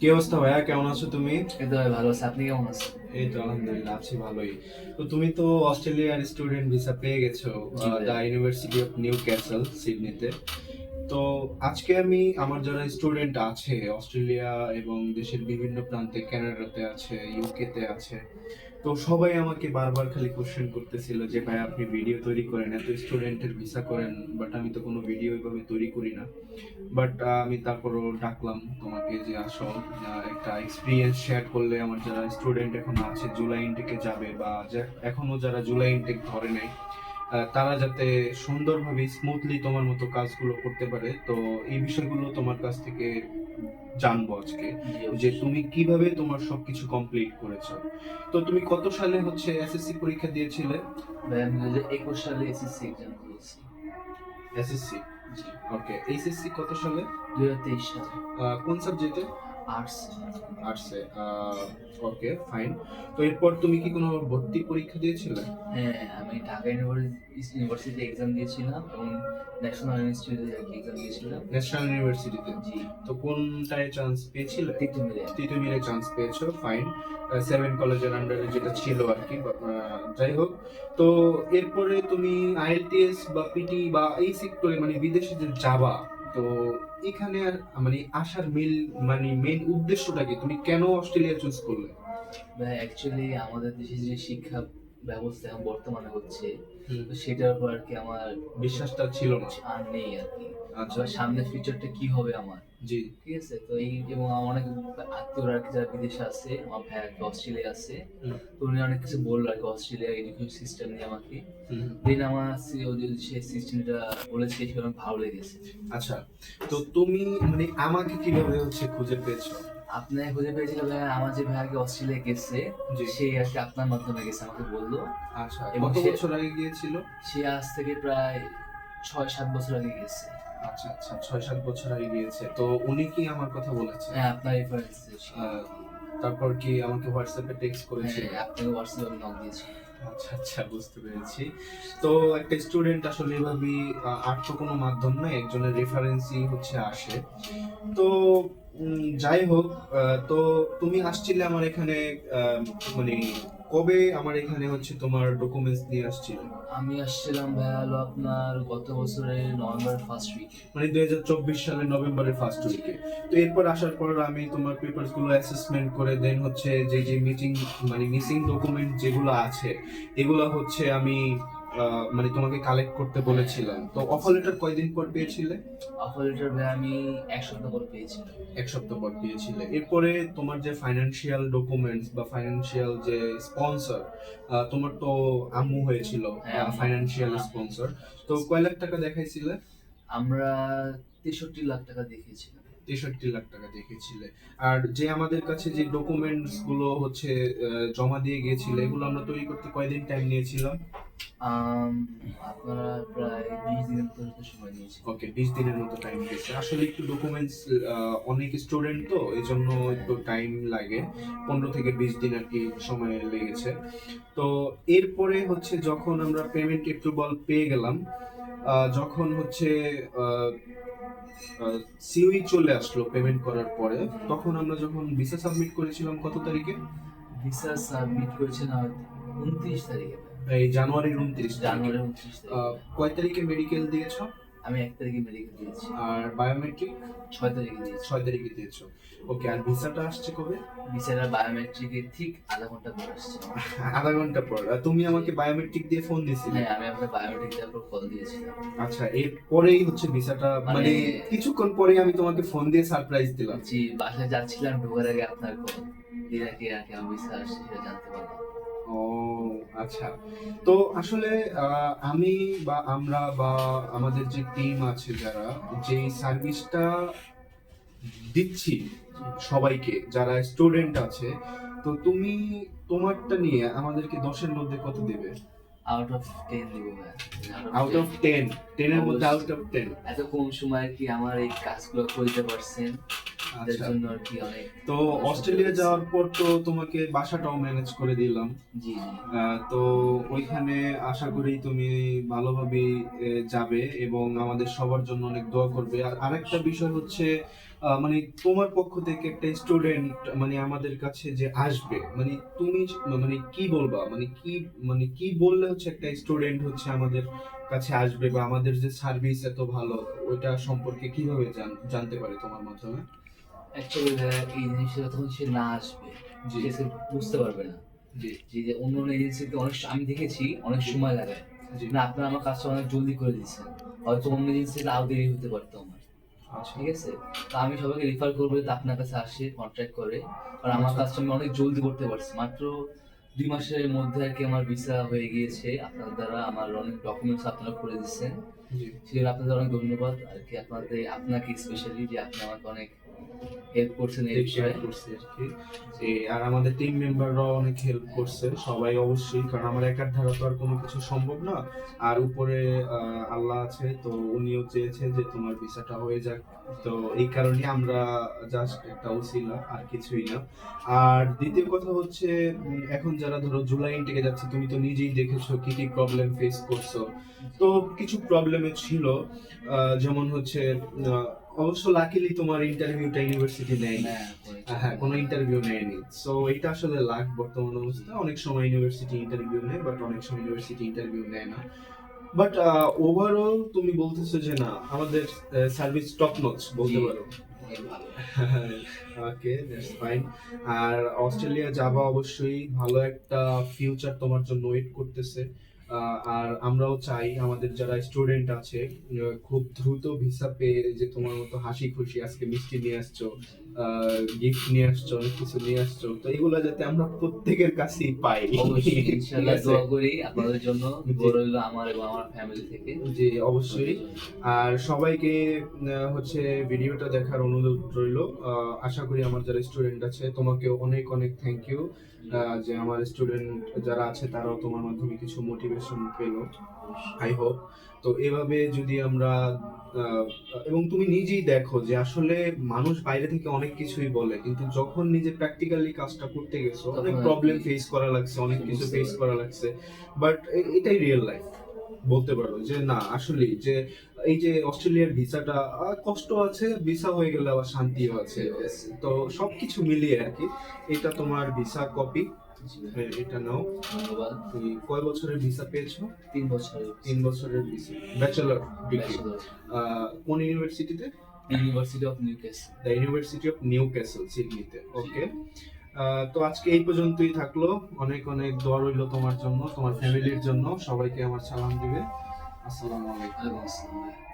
কি অবস্থা ভাইয়া? কেমন আছো তুমি? এই তো ভালো আছি। আপনি কেমন আছেন? এই তো আলহামদুলিল্লাহ আছি ভালোই। তো তুমি তো অস্ট্রেলিয়ার স্টুডেন্ট ভিসা পেয়ে গেছো the university of Newcastle সিডনিতে তো আজকে আমি আমার যারা স্টুডেন্ট আছে অস্ট্রেলিয়া এবং দেশের বিভিন্ন প্রান্তে কানাডাতে আছে ইউকেতে আছে তো সবাই আমাকে বারবার খালি কোশ্চেন করতেছিল যে, ভাই, আপনি ভিডিও তৈরি করেন, এত স্টুডেন্টের ভিসা করেন বাট আমি তো কোনো ভিডিও এভাবে তৈরি করি না। বাট আমি তারপরও ডাকলাম তোমাকে যে, আসো একটা এক্সপিরিয়েন্স শেয়ার করলে আমার যারা স্টুডেন্ট এখন আছে জুলাই ইনটেকে যাবে বা এখনও যারা জুলাই ইনটেক ধরে নেয় তারা যাতে সুন্দরভাবে স্মুথলি তোমার মতো কাজগুলো করতে পারে। তো এই বিষয়গুলো তোমার কাছ থেকে জানব আজকে। যে তুমি কীভাবে তোমার সবকিছু কমপ্লিট করেছ? তো তুমি কত সালে হচ্ছে এসএসসি পরীক্ষা দিয়েছিলে? একুশ সালে এসএসসি এক্সাম দিয়েছি। এসএসসি ওকে এইচএসসি কত সালে? দু হাজার তেইশ সালে। কোন সাবজেক্টে আর্টস আর্টসে ওকে ফাইন তো এরপর তুমি কি কোনো ভর্তি পরীক্ষা দিয়েছিলে? হ্যাঁ আমি ঢাকা ইউনিভার্সিটি এক্সাম দিয়েছিলাম এবং ন্যাশনাল ইনস্টিটিউটে এক্সাম দিয়েছিলাম। ন্যাশনাল ইউনিভার্সিটিতে জি। তো কোনটায় চান্স পেয়েছিলে? তৃতীয় মিলে তিতুমিরে চান্স পেয়েছ ফাইন সেভেন কলেজের আন্ডারে যেটা ছিল আর কি যাই হোক। তো এরপরে তুমি আইএলটিএস বা পিটি বা এই সেক্টরে মানে বিদেশে যে যাবা তো এখানে আর মানে আসার মেল মানে মেন উদ্দেশ্যটা কি? তুমি কেন অস্ট্রেলিয়া চুজ করলে? অ্যাকচুয়ালি আমাদের দেশে যে শিক্ষা ব্যবস্থা এখন বর্তমানে হচ্ছে সেটার উপর আর কি আমার বিশ্বাসটা ছিল না। আর নেই আর কি। আচ্ছা। সামনের ফিউচারটা কি হবে আমার? জি। ঠিক আছে? তো এই এবং আমার অনেক আত্মীয়রা আর কি যারা বিদেশে আছে আমার ভাই আর কি অস্ট্রেলিয়া আছে তো উনি অনেক কিছু বলল আর কি অস্ট্রেলিয়া এডুকেশন সিস্টেম নিয়ে আমাকে। দেন আমার সে- সিস্টেমটা বলেছে সেটা ভালো লেগেছে। আচ্ছা। তো তুমি মানে আমাকে কীভাবে হচ্ছে খুঁজে পেয়েছ? আপনার খুঁজে পেয়েছিল আমার যে ভাই কি অস্ট্রেলিয়া গেছে। সে আর কি আপনার মাধ্যমে গেছে আমাকে বলল। আচ্ছা এবং কত সে- বছর আগে গিয়েছিল? সে আজ থেকে প্রায় ছয় সাত বছর আগে গেছে আচ্ছা আচ্ছা ছয় সাত বছর আগে গিয়েছে। তো উনি কি আমার কথা বলেছে হ্যাঁ আপনার রেফারেন্স তারপর কি আমাকে হোয়াটসঅ্যাপে টেক্সট করেছিল? হ্যাঁ আপনাকে হোয়াটসঅ্যাপে নক দিয়েছি। আচ্ছা আচ্ছা বুঝতে পেরেছি। তো একটা স্টুডেন্ট আসলে এভাবেই আর তো কোনো মাধ্যম নাই একজনের রেফারেন্সই হচ্ছে আসে। তো যাই হোক তো তুমি আসছিলে আমার এখানে মানে কবে আমার এখানে হচ্ছে তোমার ডকুমেন্টস নিয়ে আসছিলে? আমি আসছিলাম ভাই হলো আপনার গত বছরের নভেম্বর ফার্স্ট উইক মানে দুই হাজার চব্বিশ সালের নভেম্বরের ফার্স্ট উইকে তো এরপর আসার পর আমি তোমার পেপারসগুলো অ্যাসেসমেন্ট করে দেন হচ্ছে যে যে মিটিং মানে মিসিং ডকুমেন্ট যেগুলো আছে এগুলো হচ্ছে আমি মানে তোমাকে কালেক্ট করতে বলেছিলাম। তো অফার লেটার কয়দিন পর পেয়েছিলে? অফার লেটার ভাই আমি এক সপ্তাহ পর পেয়েছিলাম। এক সপ্তাহ পর পেয়েছিলে। এরপরে তোমার যে ফাইন্যান্সিয়াল ডকুমেন্টস বা ফাইন্যান্সিয়াল যে স্পন্সর তোমার তো আম্মু হয়েছিল হ্যাঁ। ফাইন্যান্সিয়াল। স্পন্সর তো কয় লাখ টাকা দেখাইছিলে? আমরা তেষট্টি লাখ টাকা দেখেছিলাম তেষট্টি লাখ টাকা দেখেছিলে আর যে আমাদের কাছে যে ডকুমেন্টসগুলো হচ্ছে জমা দিয়ে গিয়েছিল এগুলো আমরা তৈরি করতে কয়দিন টাইম নিয়েছিলাম? আপনারা প্রায় বিশ দিনের মতো সময় নিয়েছি ওকে বিশ দিনের মতো টাইম দিয়েছে। আসলে একটু ডকুমেন্টস অনেক স্টুডেন্ট তো এই জন্য একটু টাইম লাগে। পনেরো থেকে বিশ দিন আর কি সময় লেগেছে। তো এরপরে হচ্ছে যখন আমরা পেমেন্ট একটু বল পেয়ে গেলাম যখন হচ্ছে সিউই চলে আসলো পেমেন্ট করার পরে তখন আমরা যখন ভিসা সাবমিট করেছিলাম কত তারিখে? ভিসা সাবমিট করেছিলাম উনত্রিশ তারিখে। এই জানুয়ারির উনত্রিশ জানুয়ারির জানুয়ারি উনত্রিশ কয় তারিখে মেডিকেল দিয়েছ? আমি এক তারিখে মেডিকেল দিয়েছি। আর বায়োমেট্রিক ছয় তারিখে দিয়েছি। ছয় তারিখে দিয়েছ। ওকে আর ভিসাটা আসছে কবে? ভিসাটা বায়োমেট্রিকের ঠিক আধা ঘণ্টা পর আসছে। আধা ঘণ্টা পর। আর তুমি আমাকে বায়োমেট্রিক দিয়ে ফোন দিয়েছিলে হ্যাঁ আমি আপনাকে বায়োমেট্রিক দেওয়ার পর কল দিয়েছিলাম। আচ্ছা এর পরেই হচ্ছে ভিসাটা মানে মানে- কিছুক্ষণ পরেই আমি তোমাকে ফোন দিয়ে সারপ্রাইজ দিলাম। জি বাসায় যাচ্ছিলাম ঢোকার আগে আপনার কল দিয়ে কি আমার ভিসা আসছে সেটা জানতে পারলাম। ও আচ্ছা। তো আসলে আমি বা আমরা বা আমাদের যে টিম আছে যারা যে সার্ভিসটা দিচ্ছি সবাইকে যারা স্টুডেন্ট আছে তো তুমি তোমারটা নিয়ে আমাদেরকে দশের মধ্যে কত দেবে? আউট অফ টেন দেবো আউট অফ টেন টেনের মধ্যে আউট অফ টেন এত কম সময় কি আমার এই কাজগুলো করতে পারছেন? আচ্ছা। জন্য আর কি অনেক তো অস্ট্রেলিয়া যাওয়ার পর তো তোমাকে বাসাটাও ম্যানেজ করে দিলাম। জি তো ওইখানে আশা করি তুমি ভালোভাবে যাবে এবং আমাদের সবার জন্য অনেক দোয়া করবে। আর আরেকটা বিষয় হচ্ছে মানে তোমার পক্ষ থেকে একটা স্টুডেন্ট মানে আমাদের কাছে যে আসবে মানে তুমি মানে কি বলবা? মানে কি মানে কি বললে হচ্ছে একটা স্টুডেন্ট হচ্ছে আমাদের কাছে আসবে বা আমাদের যে সার্ভিস এত ভালো ওইটা সম্পর্কে কীভাবে জানতে পারে তোমার মাধ্যমে? অ্যাকচুয়ালি এই জিনিসটা তখন সে না আসবে জি। সে বুঝতে পারবে না। যে যে অন্য অন্য এজেন্সিতে অনেক আমি দেখেছি অনেক সময় লাগায়। না আপনারা আমার কাজটা অনেক জলদি করে দিচ্ছেন। হয়তো অন্য এজেন্সিতে আরও দেরি হতে পারতো আমার। আচ্ছা। ঠিক আছে? তো আমি সবাইকে রেফার করব যে আপনার কাছে আসে কন্ট্যাক্ট করে। কারণ আমার কাজটা আমি অনেক জলদি করতে পারছি। মাত্র দুই মাসের মধ্যে আর কি আমার ভিসা হয়ে গিয়েছে। আপনার দ্বারা আমার অনেক ডকুমেন্টস আপনারা করে দিচ্ছেন। সেজন্য আপনাদের অনেক ধন্যবাদ। আর কি আপনাদের আপনাকে স্পেশালি যে আপনি আমাকে অনেক হেল্প করছেন এই বিষয়ে। করছে আর কি এই আর আমাদের টিম মেম্বাররাও অনেক হেল্প করছে। সবাই অবশ্যই কারণ আমার একার ধারা তো আর কোনো কিছু সম্ভব না। আর উপরে আল্লাহ আছে তো উনিও চেয়েছে যে তোমার ভিসাটা হয়ে যাক। তো এই কারণে আমরা জাস্ট একটা উসিলা আর কিছুই না। আর দ্বিতীয় কথা হচ্ছে এখন যারা ধরো জুলাই ইনটেকে যাচ্ছে তুমি তো নিজেই দেখেছ কি কি প্রবলেম ফেস করছ। তো কিছু প্রবলেমে ছিল যেমন হচ্ছে অবশ্য লাকিলি তোমার ইন্টারভিউটা ইউনিভার্সিটি নেয় হ্যাঁ, হ্যাঁ কোনো ইন্টারভিউ নেয়নি। সো এটা আসলে লাখ বর্তমান অবস্থায় অনেক সময় ইউনিভার্সিটি ইন্টারভিউ নেয় বাট অনেক সময় ইউনিভার্সিটি ইন্টারভিউ নেয় না। বাট ওভারঅল তুমি বলতেছো যে না আমাদের সার্ভিস টপ নচ বলতে পারো। ওকে দ্যাটস ফাইন আর অস্ট্রেলিয়া যাবা অবশ্যই। ভালো একটা ফিউচার তোমার জন্য ওয়েট করতেছে। আর আমরাও চাই আমাদের যারা স্টুডেন্ট আছে খুব দ্রুত ভিসা পেয়ে যে তোমার মতো হাসি খুশি আজকে মিষ্টি নিয়ে আসছো গিফট নিয়ে আসছো অনেক কিছু নিয়ে আসছো তো এগুলো যাতে আমরা প্রত্যেকের কাছেই পাই। ইনশাআল্লাহ দোয়া করি আপনাদের জন্য। দোয়া রইল আমার এবং আমার ফ্যামিলি থেকে। জি অবশ্যই। আর সবাইকে হচ্ছে ভিডিওটা দেখার অনুরোধ রইল। আশা করি আমার যারা স্টুডেন্ট আছে তোমাকে অনেক অনেক থ্যাংক ইউ যে আমার স্টুডেন্ট যারা আছে তারাও তোমার মাধ্যমে কিছু মোটিভেশন পেল আই হোপ তো এভাবে যদি আমরা এবং তুমি নিজেই দেখো যে আসলে মানুষ বাইরে থেকে অনেক কিছুই বলে কিন্তু যখন নিজে প্র্যাকটিক্যালি কাজটা করতে গেছো অনেক প্রবলেম ফেস করা লাগছে অনেক কিছু ফেস করা লাগছে। বাট এটাই রিয়েল লাইফ বলতে পারো যে না আসলে যে এই যে অস্ট্রেলিয়ার ভিসাটা কষ্ট আছে ভিসা হয়ে গেলে আবার শান্তিও আছে। তো সবকিছু মিলিয়ে আর কি এটা তোমার ভিসা কপি এটা নাও। ধন্যবাদ। তুমি কয় বছরের ভিসা পেয়েছ? তিন বছরের তিন বছরের ভিসা। ব্যাচেলর ডিগ্রি কোন ইউনিভার্সিটিতে? University of new the university of Newcastle সিডনিতে। ওকে তো আজকে এই পর্যন্তই থাকল। অনেক অনেক দোয়া রইল তোমার জন্য তোমার ফ্যামিলির জন্য। সবাইকে আমার সালাম দিবে। আসসালামু আলাইকুম আসসালাম।